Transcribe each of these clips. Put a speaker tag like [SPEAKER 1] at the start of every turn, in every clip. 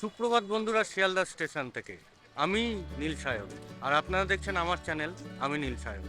[SPEAKER 1] সুপ্রভাত বন্ধুরা, শিয়ালদা স্টেশন থেকে। আমি নীল সায়ক আর আপনারা দেখছেন আমার চ্যানেল, আমি নীল সায়ক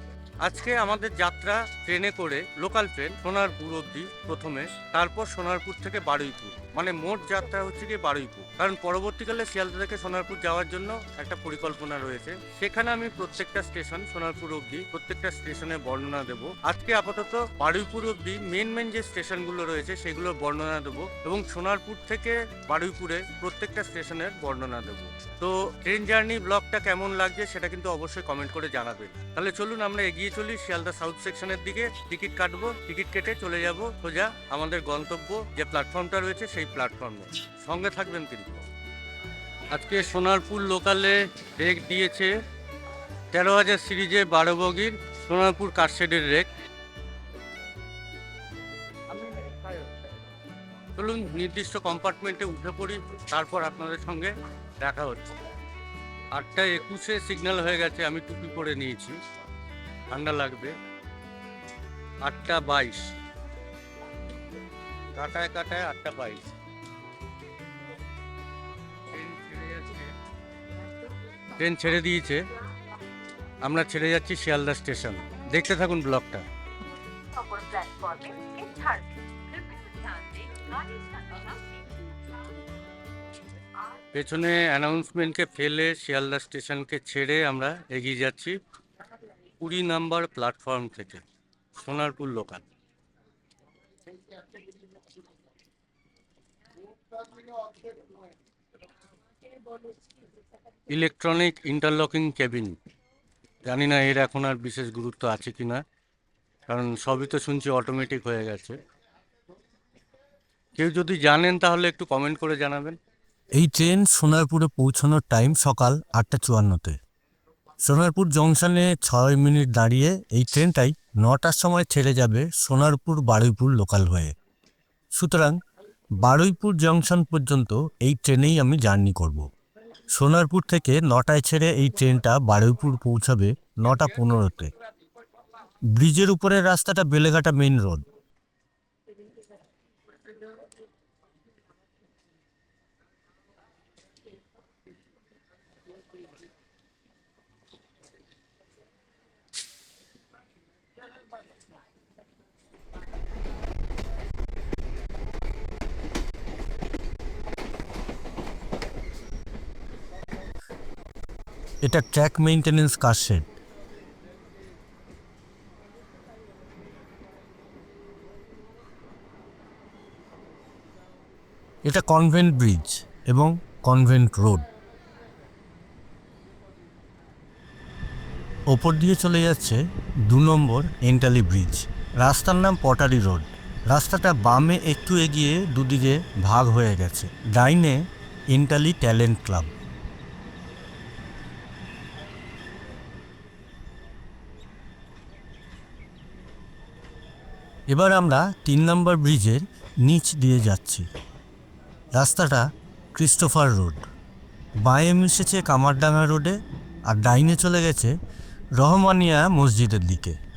[SPEAKER 1] আজকে আমাদের যাত্রা ট্রেনে করে লোকাল ট্রেন, সোনারপুর অবধি প্রথমে, তারপর সোনারপুর থেকে বারুইপুর। মানে মোট যাত্রা হচ্ছে কি বারুইপুর। কারণ পরবর্তীকালে শিয়ালদা থেকে সোনারপুর যাওয়ার জন্য একটা পরিকল্পনা রয়েছে। সেখানে আমি প্রত্যেকটা স্টেশন, সোনারপুর অবধি প্রত্যেকটা স্টেশনে বর্ণনা দেব। আজকে আপাতত বারুইপুর অবধি মেন মেন যে স্টেশনগুলো রয়েছে, সেগুলোর বর্ণনা দেবো এবং সোনারপুর থেকে বারুইপুরে প্রত্যেকটা স্টেশনের বর্ণনা দেবো। তো ট্রেন জার্নি ব্লগটা কেমন লাগছে সেটা কিন্তু অবশ্যই কমেন্ট করে জানাবেন। তাহলে চলুন আমরা এগিয়ে চলি শিয়ালদা সাউথ সেকশনের দিকে টিকিট কাটবো, টিকিট কেটে চলে যাব সোজা আমাদের গন্তব্য যে প্ল্যাটফর্মটা রয়েছে সেই প্ল্যাটফর্মে সঙ্গে থাকবেন কিন্তু। আজকে সোনারপুর লোকালে রেক দিয়েছে তেরো হাজার সিরিজে বারো বগির সোনারপুর কারশেডের রেক চলুন নির্দিষ্ট কম্পার্টমেন্টে উঠে পড়ি, তারপর আপনাদের সঙ্গে দেখা হচ্ছে। আটটা একুশে সিগন্যাল হয়ে গেছে, আমি টুপি পরে নিয়েছি। ঠান্ডা লাগবে। আটটা বাইশ। কাটায় কাটায় আটটা বাইশ। ট্রেন ছেড়ে দিয়েছে। আমরা ছেড়ে যাচ্ছি শিয়ালদা স্টেশন। দেখতে থাকুন
[SPEAKER 2] ব্লকটা
[SPEAKER 1] পেছনে অ্যানাউন্সমেন্টকে ফেলে শিয়ালদা স্টেশনকে ছেড়ে আমরা এগিয়ে যাচ্ছি। কুড়ি নাম্বার প্ল্যাটফর্ম থেকে, Sonarpur local electronic interlocking cabin জানি না এর এখন আর বিশেষ গুরুত্ব আছে কি না, কারণ সবই তো শুনছি অটোমেটিক হয়ে গেছে। কেউ যদি জানেন তাহলে একটু কমেন্ট করে জানাবেন।
[SPEAKER 3] এই ট্রেন সোনারপুরে পৌঁছানোর টাইম সকাল আটটা চুয়ান্নতে। সোনারপুর জংশনে ছয় মিনিট দাঁড়িয়ে এই ট্রেনটাই নটার সময় ছেড়ে যাবে সোনারপুর বারুইপুর লোকাল হয়ে। সুতরাং বারুইপুর জংশন পর্যন্ত এই ট্রেনেই আমি জার্নি করব। সোনারপুর থেকে নটায় ছেড়ে এই ট্রেনটা বারুইপুর পৌঁছাবে নটা পনেরোতে। ব্রিজের উপরের রাস্তাটা বেলেঘাটা মেইন রোড। এটা ট্র্যাক মেইনটেনেন্স কার শেড এটা কনভেন্ট ব্রিজ এবং কনভেন্ট রোড ওপর দিয়ে চলে যাচ্ছে দু নম্বর এন্টালি ব্রিজ রাস্তার নাম পটারি রোড রাস্তাটা বামে একটু এগিয়ে দুদিকে ভাগ হয়ে গেছে। ডাইনে এন্টালি ট্যালেন্ট ক্লাব এবার আমরা তিন নম্বর ব্রিজের নিচ দিয়ে যাচ্ছি। রাস্তাটা ক্রিস্টোফার রোড। বাঁয়ে মিশেছে কামারডাঙ্গা রোডে আর ডাইনে চলে গেছে রহমানিয়া মসজিদের দিকে।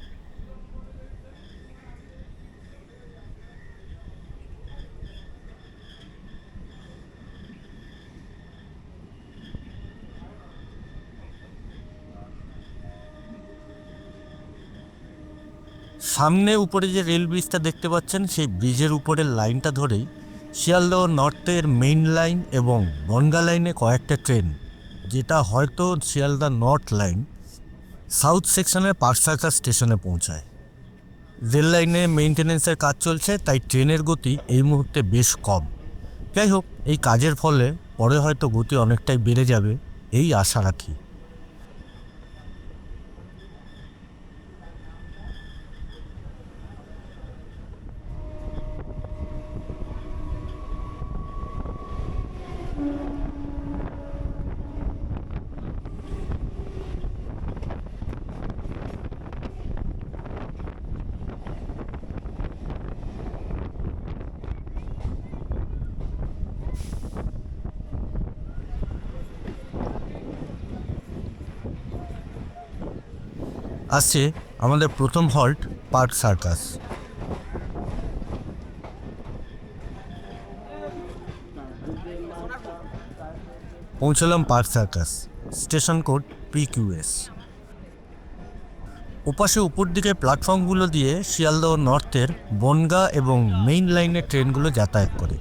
[SPEAKER 3] সামনে উপরে যে রেল ব্রিজটা দেখতে পাচ্ছেন, সেই ব্রিজের উপরের লাইনটা ধরেই শিয়ালদহ নর্থের মেইন লাইন এবং বনগা লাইনে কয়েকটা ট্রেন যেটা হয়তো শিয়ালদা নর্থ লাইন সাউথ সেকশনের পার্সাকা স্টেশনে পৌঁছায়। রেল লাইনে মেইনটেনেন্সের কাজ চলছে, তাই ট্রেনের গতি এই মুহূর্তে বেশ কম। যাই হোক, এই কাজের ফলে পরে হয়তো গতি অনেকটাই বেড়ে যাবে, এই আশা রাখি। আসছে আমাদের প্রথম হল্ট পার্ক সার্কাস। পৌঁছলাম Park Circus, station code PQS. ওপাশে উপর দিকে প্ল্যাটফর্মগুলো দিয়ে শিয়ালদহ নর্থের বনগা এবং মেইন লাইনের ট্রেনগুলো যাতায়াত করে।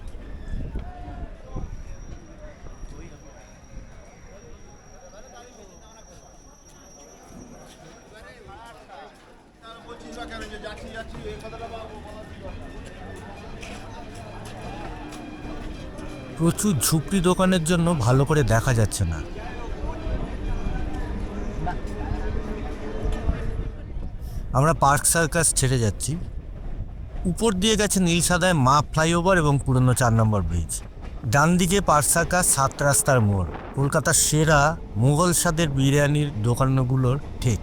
[SPEAKER 3] প্রচুর ঝুপড়ি দোকানের জন্য ভালো করে দেখা যাচ্ছে না। আমরা পার্ক সার্কাস ছেড়ে যাচ্ছি। উপর দিয়ে গেছে নীল সাদায় মা ফ্লাইওভার এবং পুরনো চার নম্বর ব্রিজ। ডান দিকে পার্ক সার্কাস, সাত রাস্তার মোড়। কলকাতার সেরা মোগল স্বাদের বিরিয়ানির দোকানগুলোর ঠিক।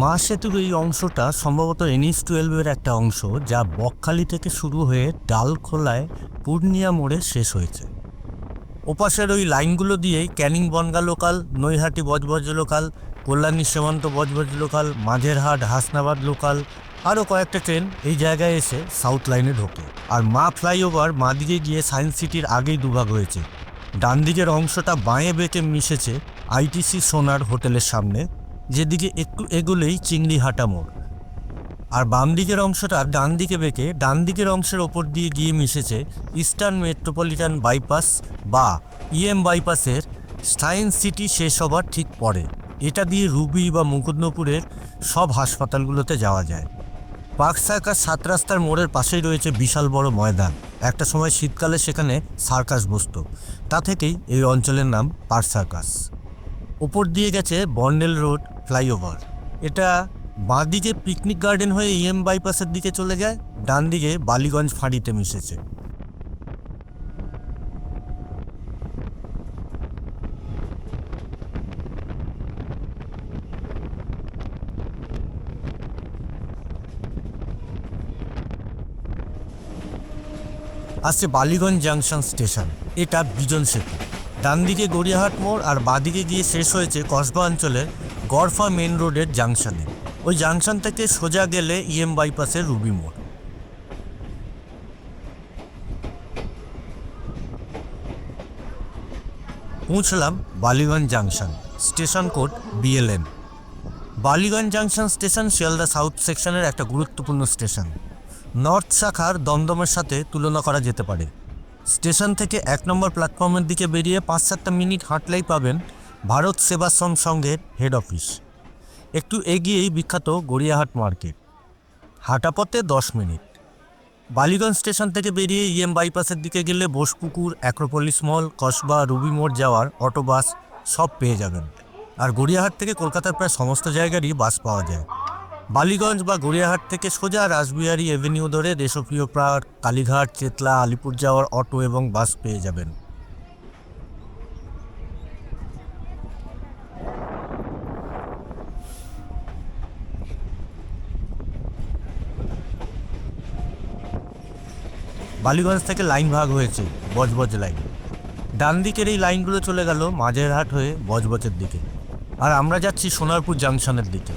[SPEAKER 3] মা সেতুর এই অংশটা সম্ভবত এনএস টুয়েলভের একটা অংশ, যা বকখালি থেকে শুরু হয়ে ডালখোলায় পূর্ণিয়া মোড়ে শেষ হয়েছে। ওপাশের ওই লাইনগুলো দিয়েই Canning Bangaon local, Naihati Budge Budge local, Kalyani Simanta Budge Budge local, Majerhat, Hasnabad local, আরও কয়েকটা ট্রেন এই জায়গায় এসে সাউথ লাইনে ঢোকে। আর মা ফ্লাইওভার মা দিকে গিয়ে সায়েন্স সিটির আগেই দুভাগ হয়েছে। ডান দিকের অংশটা বাঁয়ে বেঁকে মিশেছে আইটিসি সোনার হোটেলের সামনে, যেদিকে একটু এগোলেই চিংড়িহাটা মোড়। আর বাম দিকের অংশটা ডান দিকে বেঁকে ডান দিকের অংশের ওপর দিয়ে গিয়ে মিশেছে ইস্টার্ন মেট্রোপলিটান বাইপাস বা ইএম বাইপাসের সায়েন্স সিটি শেষ হবার ঠিক পরে। এটা দিয়ে রুবি বা মুকুন্দপুরের সব হাসপাতালগুলোতে যাওয়া যায়। পার্ক সার্কাস সাত রাস্তার মোড়ের পাশেই রয়েছে বিশাল বড় ময়দান। একটা সময় শীতকালে সেখানে সার্কাস বসত। তা থেকেই এই অঞ্চলের নাম পার্ক সার্কাস। ওপর দিয়ে গেছে বন্ডেল রোড ফ্লাইওভার। এটা বাঁদিকে পিকনিক গার্ডেন হয়ে ইএম বাইপাসের দিকে চলে যায় ডান দিকে বালিগঞ্জ ফাঁড়িতে মিশেছে। আসছে বালিগঞ্জ জাংশন স্টেশন, এটা বিজন সেতু। ডান দিকে গড়িয়াহাট মোড় আর বাদিকে গিয়ে শেষ হয়েছে কসবা অঞ্চলের গড়ফা মেন রোডের জাংশনে। ওই জাংশন থেকে সোজা গেলে ইএম বাইপাসের রুবি মোড়। পৌঁছলাম Ballygunge junction, station code BLN Ballygunge junction station Sealdah south সেকশনের একটা গুরুত্বপূর্ণ স্টেশন। নর্থ শাখার দমদমের সাথে তুলনা করা যেতে পারে। স্টেশন থেকে এক নম্বর প্ল্যাটফর্মের দিকে বেরিয়ে পাঁচ সাতটা মিনিট হাঁটলেই পাবেন ভারত সেবাশ্রম সংঘের হেড অফিস। একটু এগিয়েই বিখ্যাত গড়িয়াহাট মার্কেট। হাঁটা পথে দশ মিনিট। বালিগঞ্জ স্টেশন থেকে বেরিয়ে ইএম বাইপাসের দিকে গেলে Bosepukur, Acropolis mall, Kasba, Ruby মোড় যাওয়ার অটো, বাস সব পেয়ে যাবেন। আর গড়িয়াহাট থেকে কলকাতার প্রায় সমস্ত জায়গারই বাস পাওয়া যায়। বালিগঞ্জ বা গড়িয়াহাট থেকে সোজা রাসবিহারী এভিনিউ ধরে দেশপ্রিয় পার্ক কালীঘাট, চেতলা, আলিপুর যাওয়ার অটো এবং বাস পেয়ে যাবেন। বালিগঞ্জ থেকে লাইন ভাগ হয়েছে, বজবজ লাইন। ডান দিকের এই লাইনগুলো চলে গেল মাঝেরহাট হয়ে বজবজের দিকে। আর আমরা যাচ্ছি সোনারপুর জাংশনের দিকে।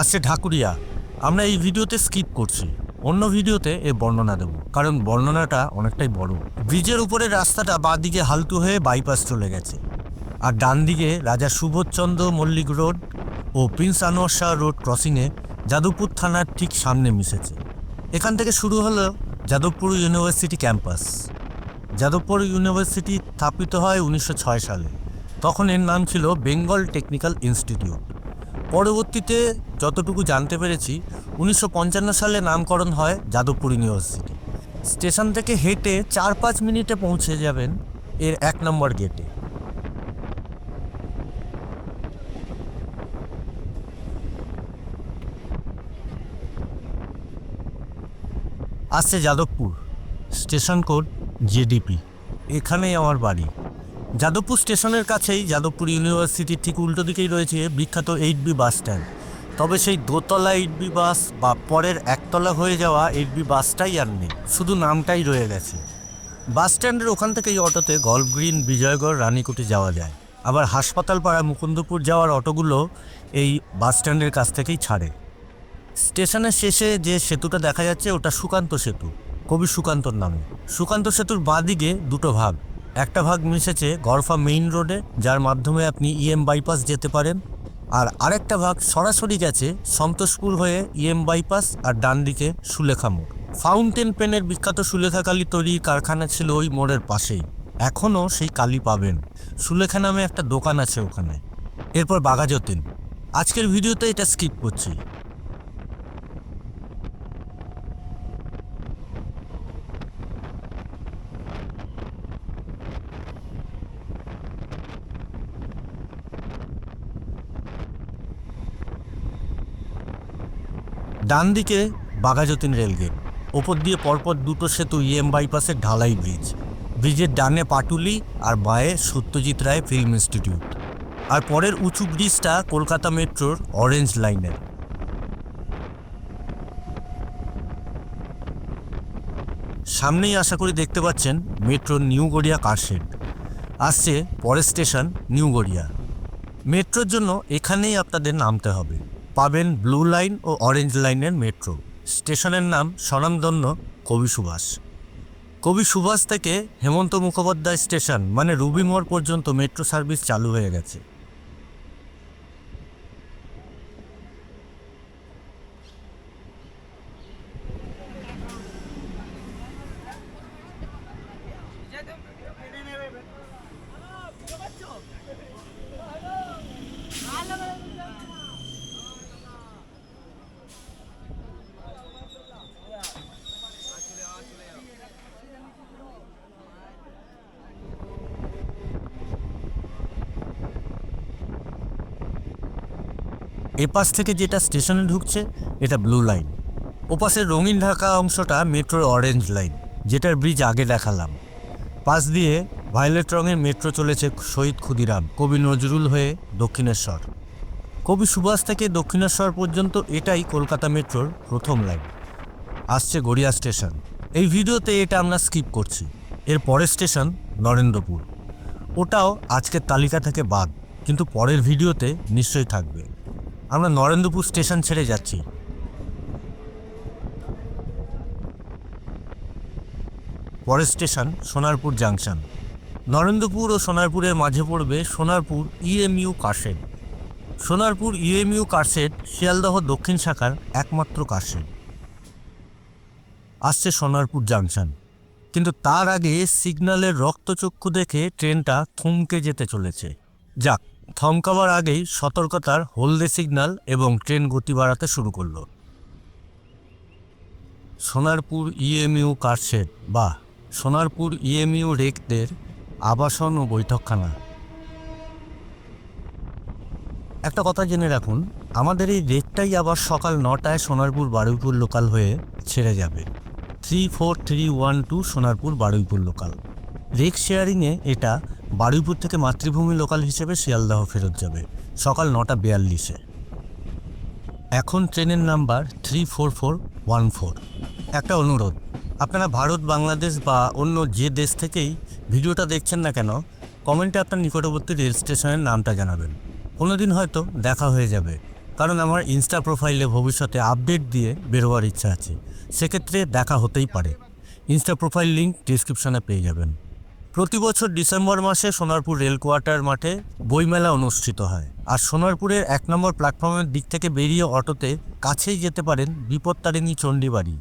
[SPEAKER 3] আসছে ঢাকুরিয়া। আমরা এই ভিডিওতে স্কিপ করছি। অন্য ভিডিওতে এর বর্ণনা দেব। কারণ বর্ণনাটা অনেকটাই বড়। ব্রিজের উপরের রাস্তাটা বাঁদিকে হালতু হয়ে বাইপাস চলে গেছে। আর ডান দিকে রাজা সুবোধচন্দ্র মল্লিক রোড ও প্রিন্স আনোয়ার শাহ রোড ক্রসিংয়ে যাদবপুর থানার ঠিক সামনে মিশেছে। এখান থেকে শুরু হলো Jadavpur university campus Jadavpur university স্থাপিত হয় উনিশশো ছয় সালে। তখন এর নাম ছিল বেঙ্গল টেকনিক্যাল ইনস্টিটিউট পরবর্তীতে যতটুকু জানতে পেরেছি, উনিশশো পঞ্চান্ন সালে নামকরণ হয় যাদবপুর ইউনিভার্সিটি। স্টেশন থেকে হেঁটে চার পাঁচ মিনিটে পৌঁছে যাবেন এর এক নম্বর গেটে। আসছে যাদবপুর, স্টেশন কোড জেডিপি। এখানেই আমার বাড়ি। যাদবপুর স্টেশনের কাছেই যাদবপুর ইউনিভার্সিটির ঠিক উল্টো দিকেই রয়েছে বিখ্যাত এইট বি বাস স্ট্যান্ড। তবে সেই দোতলা এইটবি বাস বা পরের একতলা হয়ে যাওয়া এইটবি বাসটাই আর নেই, শুধু নামটাই রয়ে গেছে। বাস স্ট্যান্ডের ওখান থেকে এই অটোতে গল্ফ গ্রিন, বিজয়গড়, রানীকুটি যাওয়া যায়। আবার হাসপাতাল পাড়া মুকুন্দপুর যাওয়ার অটোগুলো এই বাস স্ট্যান্ডের কাছ থেকেই ছাড়ে। স্টেশনের শেষে যে সেতুটা দেখা যাচ্ছে ওটা সুকান্ত সেতু, কবি সুকান্তর নামে। সুকান্ত সেতুর বাঁদিকে দুটো ভাগ। একটা ভাগ মিশেছে গরফা মেইন রোডে, যার মাধ্যমে আপনি ইএম বাইপাস যেতে পারেন। আর আরেকটা ভাগ সরাসরি গেছে সন্তোষপুর হয়ে ইএম বাইপাস আর ডান দিকে সুলেখা মোড়। ফাউন্টেন পেনের বিখ্যাত সুলেখা কালী তৈরির কারখানা ছিল ওই মোড়ের পাশেই। এখনও সেই কালি পাবেন। সুলেখা নামে একটা দোকান আছে ওখানে। এরপর বাঘাযতীন। আজকের ভিডিওতে এটা স্কিপ করছি। ডান দিকে বাঘাযতীন রেলগেট, ওপর দিয়ে পরপর দুটো সেতু ইএম বাইপাসের ঢালাই ব্রিজ ব্রিজের ডানে পাটুলি আর বাঁয়ে সত্যজিৎ রায় ফিল্ম ইনস্টিটিউট আর পরের উঁচু ব্রিজটা কলকাতা মেট্রোর অরেঞ্জ লাইনের সামনেই আশা করি দেখতে পাচ্ছেন মেট্রোর নিউ গড়িয়া কারশেড আসছে পরের স্টেশন নিউ গড়িয়া। মেট্রোর জন্য এখানেই আপনাদের নামতে হবে। পাবেন ব্লু লাইন ও অরেঞ্জ লাইনের মেট্রো। স্টেশনের নাম স্বনামধন্য কবি সুভাষ। কবি সুভাষ থেকে হেমন্ত মুখোপাধ্যায় স্টেশন মানে রুবি মোড় পর্যন্ত মেট্রো সার্ভিস চালু হয়ে গেছে। এপাশ থেকে যেটা স্টেশনে ঢুকছে, এটা ব্লু লাইন ওপাশের রঙিন ঢাকা অংশটা মেট্রোর অরেঞ্জ লাইন যেটার ব্রিজ আগে দেখালাম। পাশ দিয়ে ভায়োলেট রঙের মেট্রো চলেছে শহীদ ক্ষুদিরাম, কবি নজরুল হয়ে দক্ষিণেশ্বর। কবি সুভাষ থেকে দক্ষিণেশ্বর পর্যন্ত এটাই কলকাতা মেট্রোর প্রথম লাইন আসছে গড়িয়া স্টেশন। এই ভিডিওতে এটা আমরা স্কিপ করছি। এর পরের স্টেশন নরেন্দ্রপুর। ওটাও আজকের তালিকা থেকে বাদ, কিন্তু পরের ভিডিওতে নিশ্চয়ই থাকবে। আমরা নরেন্দ্রপুর স্টেশন ছেড়ে যাচ্ছি। পরের স্টেশন সোনারপুর জাংশন। নরেন্দ্রপুর ও সোনারপুরের মাঝে পড়বে Sonarpur EMU car shed. Sonarpur EMU car shed Sealdah দক্ষিণ শাখার একমাত্র কারশেড। আসছে সোনারপুর জাংশন। কিন্তু তার আগে সিগন্যালের রক্তচক্ষু দেখে ট্রেনটা থমকে যেতে চলেছে। যাক থমকাবার আগেই সতর্কতার হলদে সিগন্যাল এবং ট্রেন গতি বাড়াতে শুরু করল। সোনারপুর ইএমইউ কারশেড বা সোনারপুর ইএমইউ রেকদের আবাসন ও বৈঠকখানা। একটা কথা জেনে রাখুন, আমাদের এই রেকটাই আবার সকাল নটায় সোনারপুর বারুইপুর লোকাল হয়ে ছেড়ে যাবে। Three four three one two Sonarpur Baruipur local. Rake শেয়ারিংয়ে এটা বারুইপুর থেকে মাতৃভূমি লোকাল হিসেবে শিয়ালদাহ ফেরত যাবে, সকাল নটা বিয়াল্লিশে। এখন ট্রেনের number three four four one four. একটা অনুরোধ, আপনারা ভারত, বাংলাদেশ বা অন্য যে দেশ থেকেই ভিডিওটা দেখছেন না কেন, কমেন্টে আপনার নিকটবর্তী রেল স্টেশনের নামটা জানাবেন। কোনোদিন হয়তো দেখা হয়ে যাবে, কারণ আমার ইনস্টা প্রোফাইলে ভবিষ্যতে আপডেট দিয়ে বেরোবার ইচ্ছা আছে, সেক্ষেত্রে দেখা হতেই পারে। ইনস্টা প্রোফাইল লিঙ্ক ডিসক্রিপশনে পেয়ে যাবেন। প্রতি বছর ডিসেম্বর মাসে সোনারপুর রেল কোয়ার্টার মাঠে বইমেলা অনুষ্ঠিত হয়। আর সোনারপুরের এক নম্বর প্ল্যাটফর্মের দিক থেকে বেরিয়ে অটোতে কাছেই যেতে পারেন বিপত্তারিণী চণ্ডীবাড়ি।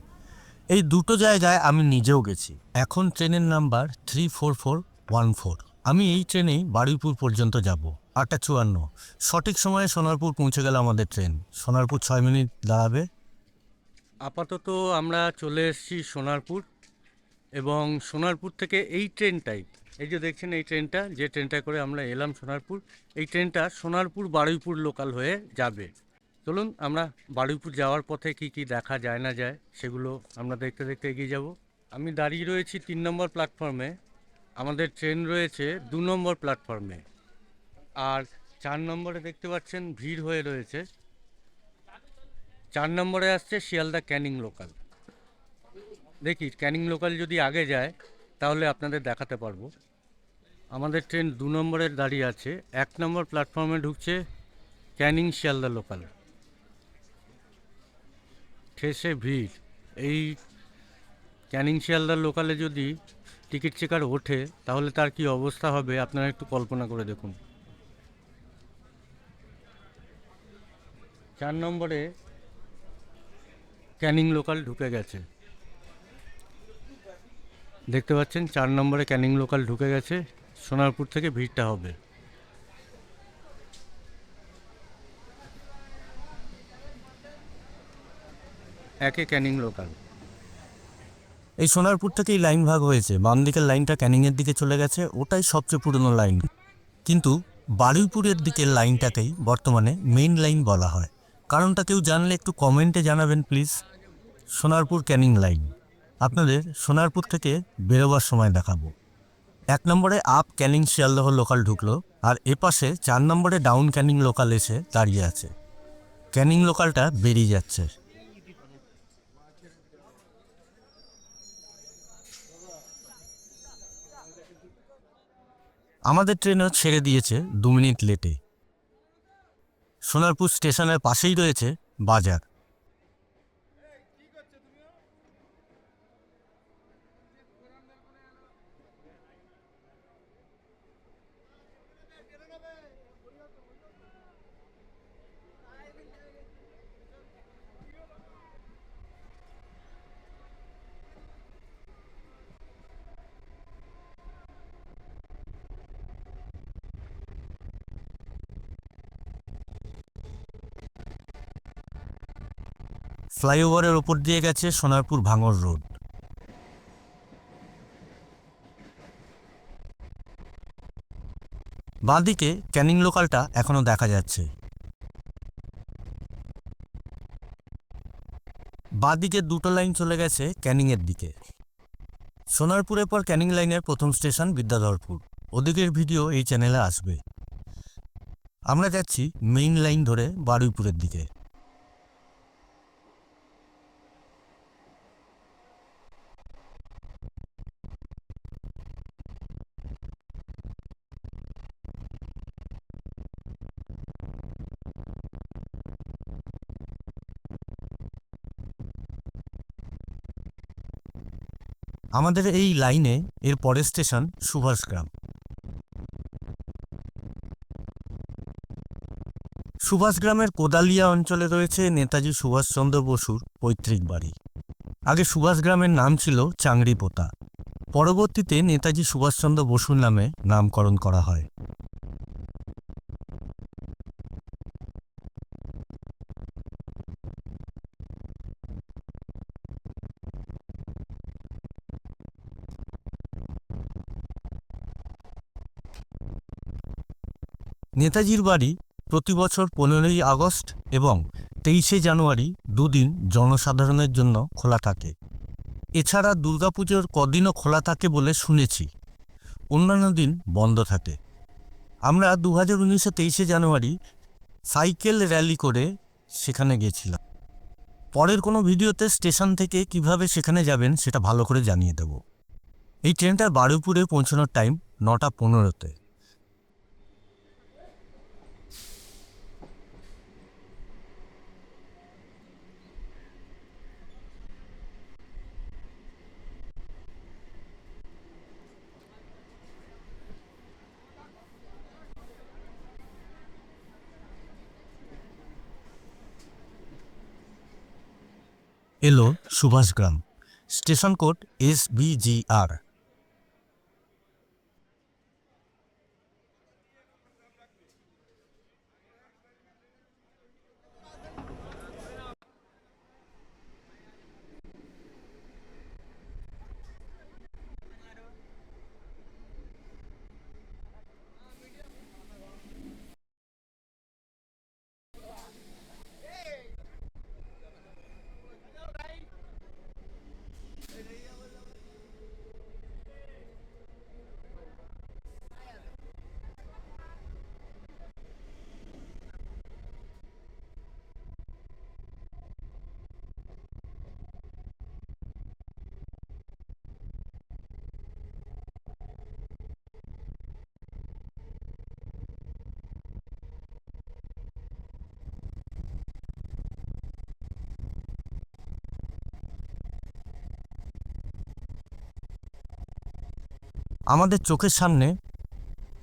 [SPEAKER 3] এই দুটো জায়গায় আমি নিজেও গেছি। এখন ট্রেনের number three four four one four. আমি এই ট্রেনেই বারুইপুর পর্যন্ত যাব। আটটা চুয়ান্ন। সঠিক সময়ে সোনারপুর পৌঁছে গেল আমাদের ট্রেন। সোনারপুর ছয় মিনিট দাঁড়াবে।
[SPEAKER 1] আপাতত আমরা চলে এসেছি সোনারপুর। এবং সোনারপুর থেকে এই ট্রেনটাই। এই যে দেখছেন এই ট্রেনটা, যে ট্রেনটা করে আমরা এলাম সোনারপুর, এই ট্রেনটা সোনারপুর বারুইপুর লোকাল হয়ে যাবে। চলুন আমরা বারুইপুর যাওয়ার পথে কি কি দেখা যায় না যায় সেগুলো আমরা দেখতে দেখতে এগিয়ে যাব। আমি দাঁড়িয়ে রয়েছি তিন নম্বর প্ল্যাটফর্মে। আমাদের ট্রেন রয়েছে দু নম্বর প্ল্যাটফর্মে। আর চার নম্বরে দেখতে পাচ্ছেন ভিড় হয়ে রয়েছে। চার নম্বরে আসছে শিয়ালদা ক্যানিং লোকাল। দেখি, ক্যানিং লোকাল যদি আগে যায়, তাহলে আপনাদের দেখাতে পারব। আমাদের ট্রেন দু নম্বরের দাঁড়িয়ে আছে। এক নম্বর প্ল্যাটফর্মে ঢুকছে ক্যানিং শিয়ালদা লোকাল। ঠেসে ভিড়। এই ক্যানিং শিয়ালদার লোকালে যদি টিকিট চেকার ওঠে, তাহলে তার কি অবস্থা হবে? আপনারা একটু কল্পনা করে দেখুন। চার নম্বরে ক্যানিং লোকাল ঢুকে গেছে। দেখতে পাচ্ছেন, চার নম্বরে ক্যানিং লোকাল ঢুকে গেছে। সোনারপুর থেকে ভিড়টা হবে। একে ক্যানিং লোকাল।
[SPEAKER 3] এই সোনারপুর থেকেই লাইন ভাগ হয়েছে। বাম দিকের লাইনটা ক্যানিংয়ের দিকে চলে গেছে, ওটাই সবচেয়ে পুরনো লাইন। কিন্তু বারুইপুরের দিকের লাইনটাকেই বর্তমানে মেইন লাইন বলা হয়। কারণটা কেউ জানলে একটু কমেন্টে জানাবেন, প্লিজ। সোনারপুর ক্যানিং লাইন। আপনাদের সোনারপুর থেকে বেরোবার সময় দেখাবো। এক নম্বরে আপ ক্যানিং শিয়ালদহ লোকাল ঢুকলো, আর এপাশে চার নম্বরে ডাউন ক্যানিং লোকাল এসে দাঁড়িয়ে আছে। ক্যানিং লোকালটা বেরিয়ে যাচ্ছে। আমাদের ট্রেনও ছেড়ে দিয়েছে দু মিনিট লেটে সোনারপুর স্টেশনের পাশেই রয়েছে বাজার। ফ্লাইওভারের ওপর দিয়ে গেছে সোনারপুর ভাঙর রোড। বাঁদিকে ক্যানিং লোকালটা এখনও দেখা যাচ্ছে। বাঁদিকে দুটো লাইন চলে গেছে ক্যানিংয়ের দিকে। সোনারপুরের পর ক্যানিং লাইনের প্রথম স্টেশন বিদ্যাধরপুর। ওদিকের ভিডিও এই চ্যানেলে আসবে। আমরা যাচ্ছি মেইন লাইন ধরে বারুইপুরের দিকে। আমাদের এই লাইনে এর পরের স্টেশন সুভাষগ্রাম সুভাষগ্রামের কোদালিয়া অঞ্চলে রয়েছে নেতাজি সুভাষচন্দ্র বসুর পৈতৃক বাড়ি। আগে সুভাষগ্রামের নাম ছিল চাংড়িপোতা। পরবর্তীতে নেতাজি সুভাষচন্দ্র বসুর নামে নামকরণ করা হয়। নেতাজির বাড়ি প্রতি বছর পনেরোই আগস্ট এবং তেইশে জানুয়ারি দুদিন জনসাধারণের জন্য খোলা থাকে। এছাড়া দুর্গাপুজোর কদিনও খোলা থাকে বলে শুনেছি। অন্যান্য দিন বন্ধ থাকে। আমরা দু হাজার উনিশে তেইশে জানুয়ারি সাইকেল র্যালি করে সেখানে গেছিলাম। পরের কোনো ভিডিওতে স্টেশন থেকে কীভাবে সেখানে যাবেন সেটা ভালো করে জানিয়ে দেব। এই ট্রেনটার বারুইপুরে পৌঁছানোর টাইম নটা পনেরোতে। এলো Subhashgram. Station code S BGR আমাদের চোখের সামনে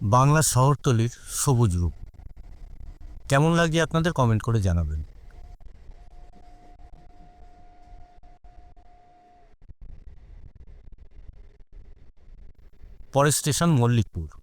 [SPEAKER 3] বাংলা শহরতলির সবুজ রূপ। কেমন লাগে আপনাদের কমেন্ট করে জানাবেন। পরের স্টেশন মল্লিকপুর।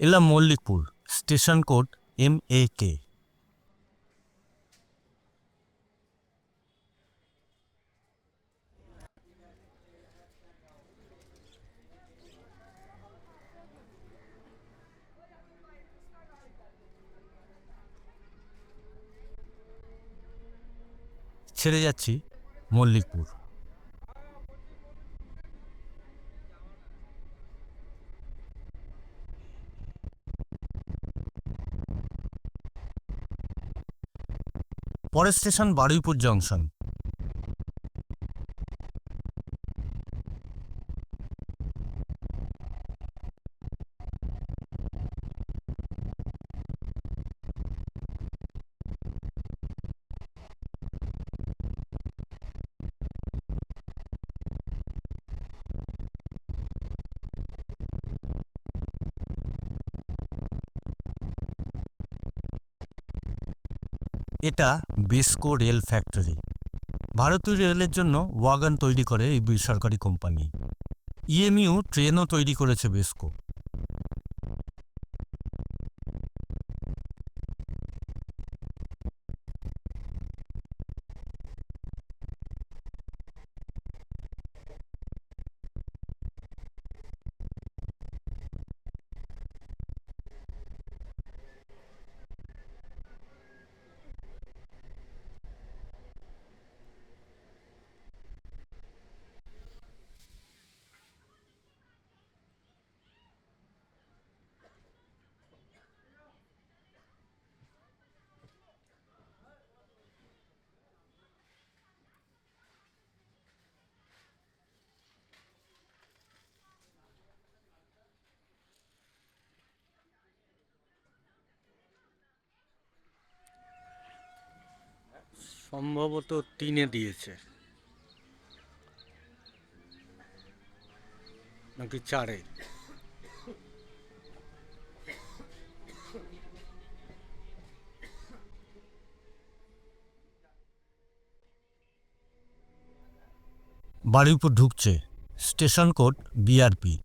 [SPEAKER 3] এলাম Mallickpur station code M A K. ছেড়ে যাচ্ছি মল্লিকপুর। পরের স্টেশন বারুইপুর জংশন। এটা বেসকো রেল ফ্যাক্টরি ভারতীয় রেলের জন্য ওয়াগান তৈরি করে এই বেসরকারি কোম্পানি। ইএমইউ ট্রেনও তৈরি করেছে বেসকো
[SPEAKER 1] সম্ভবত টিনে দিয়েছে। নাকি চারে?
[SPEAKER 3] বারুইপুর ঢুকছে স্টেশন কোড বিআরপি।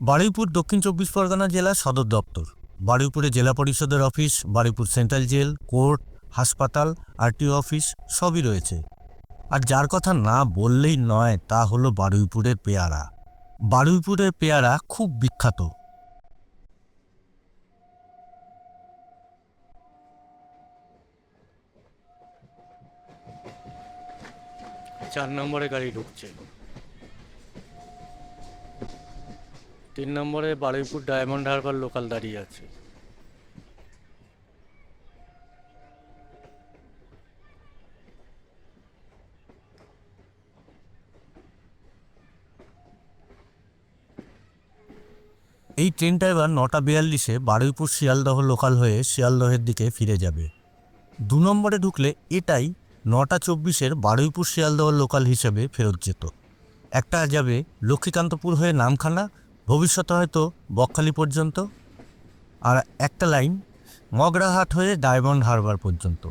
[SPEAKER 3] বারুইপুর দক্ষিণ চব্বিশ পরগনা জেলার সদর দপ্তর। বারুইপুরে জেলা পরিষদের office, Baruipur central jail, court হাসপাতাল, আরটিও অফিস সবই রয়েছে। আর যার কথা না বললেই নয়, তা হলো বারুইপুরের পেয়ারা। বারুইপুরের পেয়ারা খুব বিখ্যাত।
[SPEAKER 1] চার নম্বরে গাড়ি ঢুকছে। তিন নম্বরে বারুইপুর ডায়মন্ড হারবার লোকাল দাঁড়িয়ে আছে।
[SPEAKER 3] ট্রেনটা এবার নটা বিয়াল্লিশে বারুইপুর শিয়ালদহ লোকাল হয়ে শিয়ালদহের দিকে ফিরে যাবে। দু নম্বরে ঢুকলে এটাই নটা চব্বিশের বারুইপুর শিয়ালদহ লোকাল হিসেবে ফেরত যেত। একটা যাবে লক্ষ্মীকান্তপুর হয়ে নামখানা, ভবিষ্যতে হয়তো বকখালি পর্যন্ত। আর একটা লাইন, মগরাহাট হয়ে ডায়মন্ড হারবার পর্যন্ত।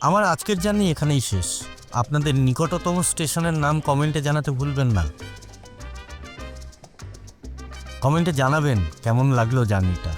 [SPEAKER 3] আমার আজকের জার্নি এখানেই শেষ। আপনাদের নিকটতম স্টেশনের নাম কমেন্টে জানাতে ভুলবেন না। কমেন্টে জানাবেন কেমন লাগল জার্নিটা।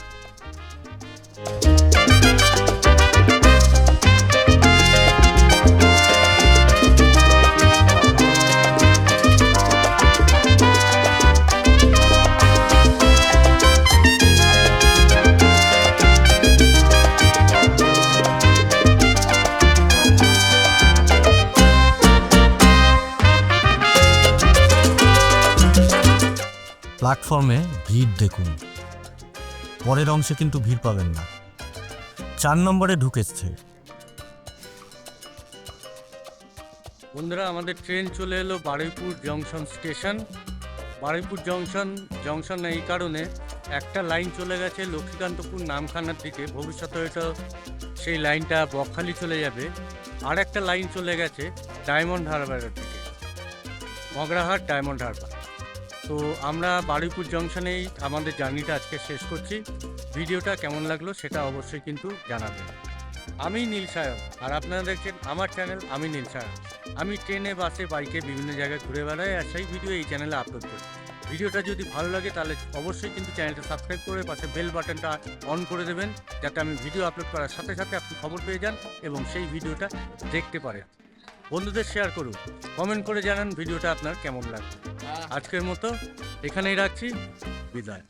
[SPEAKER 4] প্ল্যাটফর্মে ভিড় দেখুন। পরের অংশে কিন্তু ভিড় পাবেন না। চার নম্বরে ঢুকেছে।
[SPEAKER 3] বন্ধুরা, আমাদের ট্রেন চলে এলো Baruipur junction station. Baruipur junction junction এই কারণে একটা লাইন চলে গেছে লক্ষ্মীকান্তপুর নামখানার দিকে। ভবিষ্যতে হয়তো সেই লাইনটা বকখালি চলে যাবে। আর একটা লাইন চলে গেছে ডায়মন্ড হারবারের দিকে। Magrahat Diamond Harbour. তো আমরা বারুইপুর জংশনেই আমাদের জার্নিটা আজকে শেষ করছি। ভিডিওটা কেমন লাগল সেটা অবশ্যই কিন্তু জানাবেন। আমি নীল সায়ক আর আপনারা দেখছেন আমার চ্যানেল আমি নীল সায়ক আমি ট্রেনে, বাসে, বাইকে বিভিন্ন জায়গায় ঘুরে বেড়াই, আর সেই ভিডিও এই চ্যানেলে আপলোড করি। ভিডিওটা যদি ভালো লাগে তাহলে অবশ্যই কিন্তু চ্যানেলটা সাবস্ক্রাইব করে পাশে বেল বাটনটা অন করে দেবেন, যাতে আমি ভিডিও আপলোড করার সাথে সাথে আপনি খবর পেয়ে যান এবং সেই ভিডিওটা দেখতে পারেন। বন্ধুদের শেয়ার করুন, কমেন্ট করে জানান ভিডিওটা আপনার কেমন লাগবে আজকের মতো এখানেই রাখছি। বিদায়।